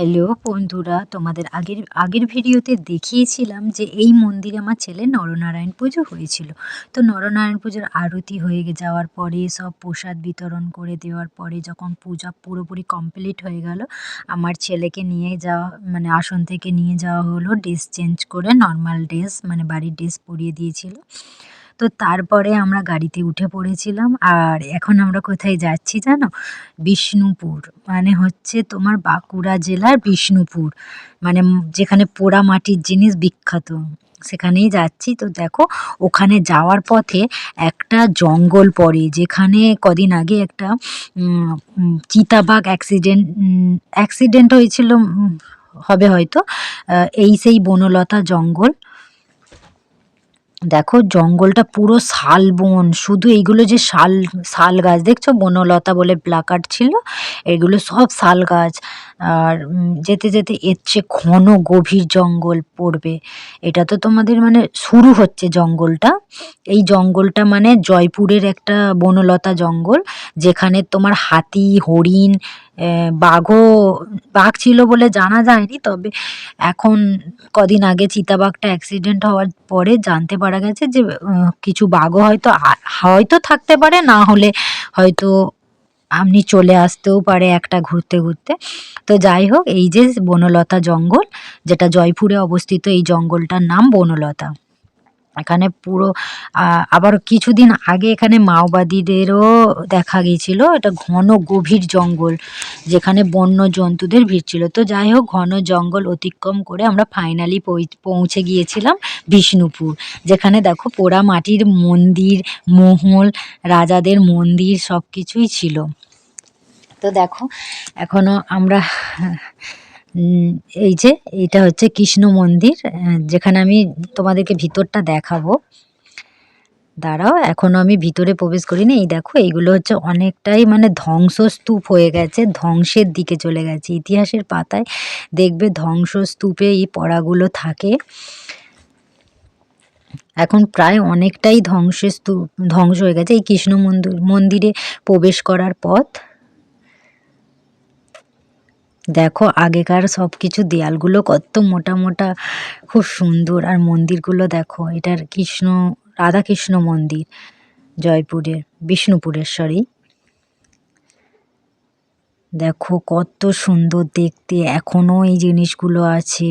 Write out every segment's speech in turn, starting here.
Hello বন্ধুরা, তোমাদের আগের আগের ভিডিওতে দেখিয়েছিলাম যে এই মন্দিরে আমার ছেলে নরনারায়ণ পুজো হয়েছিল। তো নরনারায়ণ পুজোর আরতি হয়ে যাওয়ার পরে সব প্রসাদ বিতরণ করে দেওয়ার পরে যখন পূজা পুরোপুরি কমপ্লিট হয়ে গেল, আমার ছেলেকে নিয়ে যাওয়া মানে আসন থেকে নিয়ে যাওয়া হলো, ড্রেস চেঞ্জ করে নর্মাল ড্রেস মানে বাড়ির ড্রেস পরিয়ে দিয়েছিল। তো তারপরে আমরা গাড়িতে উঠে পড়েছিলাম। আর এখন আমরা কোথায় যাচ্ছি জানো? বিষ্ণুপুর। মানে হচ্ছে তোমার বাঁকুড়া জেলার বিষ্ণুপুর। মানে যেখানে পোড়া মাটির জিনিস বিখ্যাত। সেখানেই যাচ্ছি। তো দেখো, ওখানে যাওয়ার পথে একটা জঙ্গল পড়ে। যেখানে কদিন আগে একটা চিতাবাঘ অ্যাক্সিডেন্ট অ্যাক্সিডেন্ট হয়েছিল হবে হয়তো। এই সেই বনলতা জঙ্গল। দেখো জঙ্গলটা পুরো শালবন শুধু এইগুলো যে শাল শাল গাছ দেখছ? বনলতা বলে প্লাকার্ড ছিল, এগুলো সব শাল গাছ। আর যেতে যেতে এর চেয়ে ঘন গভীর জঙ্গল পড়বে। এটা তো তোমাদের মানে শুরু হচ্ছে জঙ্গলটা। এই জঙ্গলটা মানে জয়পুরের একটা বনলতা জঙ্গল, যেখানে তোমার হাতি, হরিণ বাঘও, বাঘ ছিল বলে জানা যায়নি, তবে এখন কদিন আগে চিতাবাঘটা অ্যাক্সিডেন্ট হওয়ার পরে জানতে পারা গেছে যে কিছু বাঘও হয়তো হয়তো থাকতে পারে, না হলে হয়তো আপনি চলে আসতেও পারে একটা ঘুরতে ঘুরতে। তো যাই হোক, এই যে বনলতা জঙ্গল, যেটা জয়পুরে অবস্থিত এই জঙ্গলটার নাম বনলতা। এখানে পুরো আবার কিছুদিন আগে এখানে মাওবাদীদেরও দেখা গিয়েছিল। এটা ঘন গভীর জঙ্গল, যেখানে বন্য জন্তুদের ভিড় ছিল। তো যাই হোক, ঘন জঙ্গল অতিক্রম করে আমরা ফাইনালি পৌঁছে গিয়েছিলাম বিষ্ণুপুর, যেখানে দেখো পোড়া মাটির মন্দির, মহল, রাজাদের মন্দির সব কিছুই ছিল। তো দেখো, এখনও আমরা এই যে, এইটা হচ্ছে কৃষ্ণ মন্দির যেখানে আমি তোমাদেরকে ভিতরটা দেখাবো। দাঁড়াও, এখনও আমি ভিতরে প্রবেশ করিনি। এই দেখো, এইগুলো হচ্ছে অনেকটাই মানে ধ্বংসস্তূপ হয়ে গেছে, ধ্বংসের দিকে চলে গেছে। ইতিহাসের পাতায় দেখবে ধ্বংসস্তূপে এই পড়াগুলো থাকে। এখন প্রায় অনেকটাই ধ্বংসের স্তূপ ধ্বংস হয়ে গেছে এই কৃষ্ণ মন্দির, মন্দিরে প্রবেশ করার পথ। দেখো, আগেকার সব কিছু দেয়ালগুলো কত মোটা মোটা, খুব সুন্দর। আর মন্দিরগুলো দেখো, এটার কৃষ্ণ, রাধাকৃষ্ণ মন্দির, জয়পুরের, বিষ্ণুপুরের সরি দেখো, কত সুন্দর দেখতে এখনও এই জিনিসগুলো আছে।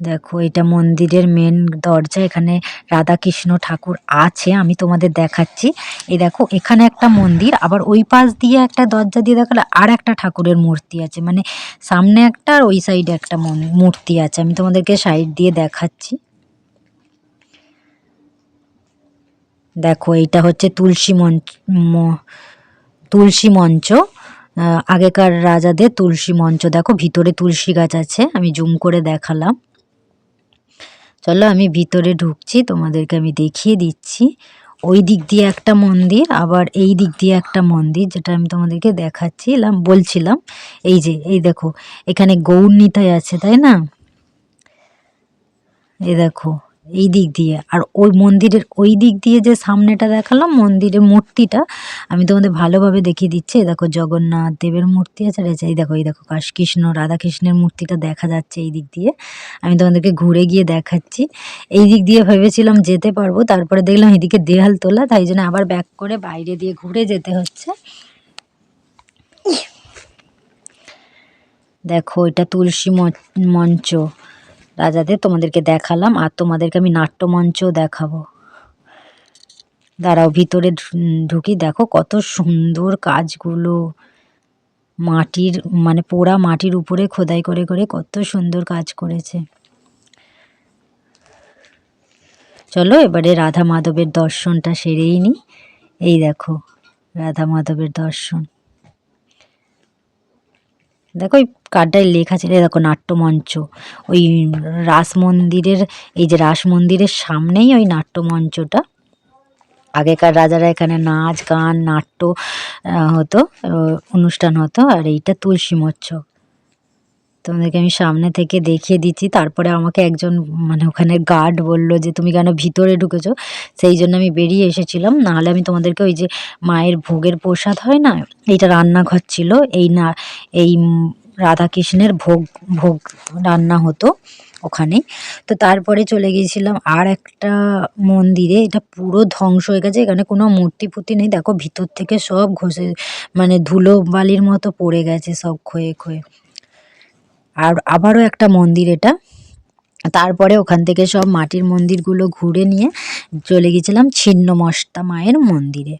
দেখো, এটা মন্দিরের মেন দরজা। এখানে রাধাকৃষ্ণ ঠাকুর আছে, আমি তোমাদের দেখাচ্ছি। এই দেখো, এখানে একটা মন্দির, আবার ওই পাশ দিয়ে একটা দরজা দিয়ে দেখালে আর একটা ঠাকুরের মূর্তি আছে। মানে সামনে একটা আর ওই সাইডে একটা মূর্তি আছে, আমি তোমাদেরকে সাইড দিয়ে দেখাচ্ছি। দেখো, এইটা হচ্ছে তুলসী মঞ্চ তুলসী মঞ্চ। আগেকার রাজাদের তুলসী মঞ্চ। দেখো, ভিতরে তুলসী গাছ আছে, আমি জুম করে দেখালাম। চলো আমি ভিতরে ঢুকছি, তোমাদেরকে আমি দেখিয়ে দিচ্ছি। ওই দিক দিয়ে একটা মন্দির, আবার এই দিক দিয়ে একটা মন্দির, যেটা আমি তোমাদেরকে দেখাচ্ছিলাম, বলছিলাম। এই যে, এই দেখো, এখানে গৌর নিতাই আছে, তাই না? এই দেখো এই দিক দিয়ে। আর ওই মন্দিরের ওই দিক দিয়ে যে সামনেটা দেখালাম, মন্দিরের মূর্তিটা, আমি তোমাদের ভালোভাবে দেখিয়ে দিচ্ছি। দেখো জগন্নাথ দেবের মূর্তি আছে, আর এই দেখো এই দেখো কাশ কৃষ্ণ রাধাকৃষ্ণের মূর্তিটা দেখা যাচ্ছে এই দিক দিয়ে। আমি তোমাদেরকে ঘুরে গিয়ে দেখাচ্ছি। এই দিক দিয়ে ভেবেছিলাম যেতে পারব, তারপরে দেখলাম এদিকে দেয়াল তোলা, তাই জন্য আবার ব্যাক করে বাইরে দিয়ে ঘুরে যেতে হচ্ছে। দেখো, এটা তুলসী মঞ্চ। রাজাদের তোমাদেরকে দেখালাম আর তোমাদেরকে আমি নাট্যমঞ্চও দেখাবো। দাঁড়াও, ভিতরে ঢুকি, দেখো কত সুন্দর কাজগুলো। মাটির মানে পোড়া মাটির উপরে খোদাই করে করে কত সুন্দর কাজ করেছে। চলো এবারে রাধা মাধবের দর্শনটা সেরেই নি। এই দেখো, রাধা মাধবের দর্শন। দেখো ওই কার্ডটায় লেখা ছিল দেখো নাট্যমঞ্চ। ওই রাস মন্দিরের, এই যে রাস মন্দিরের সামনেই ওই নাট্যমঞ্চটা। আগেকার রাজারা এখানে নাচ, গান, নাট্য হতো, অনুষ্ঠান হতো, আর এইটা তুলসী মঞ্চ তোমাদেরকে আমি সামনে থেকে দেখিয়ে দিচ্ছি। তারপরে আমাকে একজন মানে ওখানে গার্ড বলল যে, তুমি কেন ভিতরে ঢুকেছো? সেই জন্য আমি বেরিয়ে এসেছিলাম। নাহলে আমি তোমাদেরকে ওই যে মায়ের ভোগের প্রসাদ হয় না, এইটা রান্নাঘর ছিল, এই না, এই রাধাকৃষ্ণের ভোগ ভোগ রান্না হতো ওখানেই। তো তারপরে চলে গিয়েছিলাম আর একটা মন্দিরে, এটা পুরো ধ্বংস হয়ে গেছে। এখানে কোনো মূর্তি ফুর্তি নেই। দেখো, ভিতর থেকে সব ঘষে মানে ধুলো বালির মতো পড়ে গেছে সব ক্ষয়ে ক্ষয়ে। আর আবারও একটা মন্দির এটা। তারপরে ওখান থেকে সব মাটির মন্দিরগুলো ঘুরে নিয়ে চলে গেছিলাম ছিন্নমস্তা মায়ের মন্দিরে।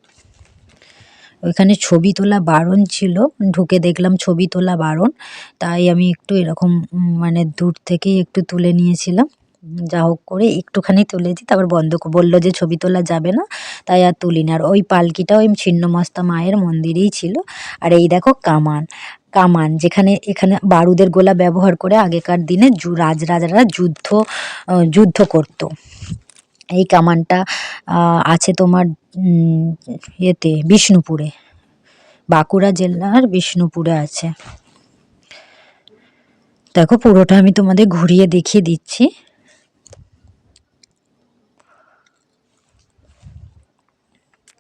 ওইখানে ছবি তোলা বারণ ছিল, ঢুকে দেখলাম ছবি তোলা বারণ। তাই আমি একটু এরকম মানে দূর থেকেই একটু তুলে নিয়েছিলাম। যা হোক করে একটুখানি তুলেছি তারপর বন্ধ বলল যে ছবি তোলা যাবে না, তাই আর তুলিনি আর ওই পালকিটা ওই ছিন্নমস্তা মায়ের মন্দিরেই ছিল। আর এই দেখো কামান কামান যেখানে, এখানে বারুদের গোলা ব্যবহার করে আগেকার দিনে রাজরাজারা যুদ্ধ যুদ্ধ করতো। এই কামানটা আছে তোমার ইয়েতে, বিষ্ণুপুরে, বাঁকুড়া জেলার বিষ্ণুপুরে আছে। দেখো পুরোটা আমি তোমাদের ঘুরিয়ে দেখিয়ে দিচ্ছি।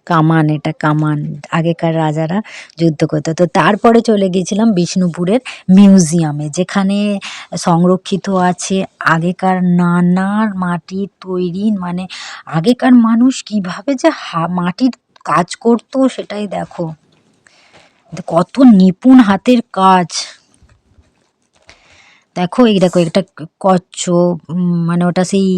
কামান এটা কামান আগেকার রাজারা যুদ্ধ করতো। তো তারপরে চলে গিয়েছিলাম বিষ্ণুপুরের মিউজিয়ামে যেখানে সংরক্ষিত আছে আগেকার নানা মাটির তৈরি মানে আগেকার মানুষ কীভাবে যে হা- মাটির কাজ করতো সেটাই দেখো। কত নিপুণ হাতের কাজ। দেখো এই দেখো একটা কচ্ছপ উম, মানে ওটা সেই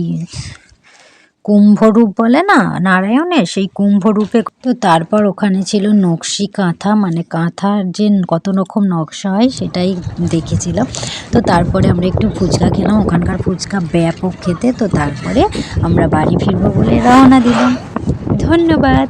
কুম্ভরূপ বলে না? নারায়ণের সেই কুম্ভরূপে তো তারপর ওখানে ছিল নকশি কাঁথা মানে কাঁথার যে কত রকম নকশা হয় সেটাই দেখেছিলাম। তো তারপরে আমরা একটু ফুচকা খেলাম। ওখানকার ফুচকা ব্যাপক খেতে। তো তারপরে আমরা বাড়ি ফিরবো বলে রওনা দিলাম। ধন্যবাদ।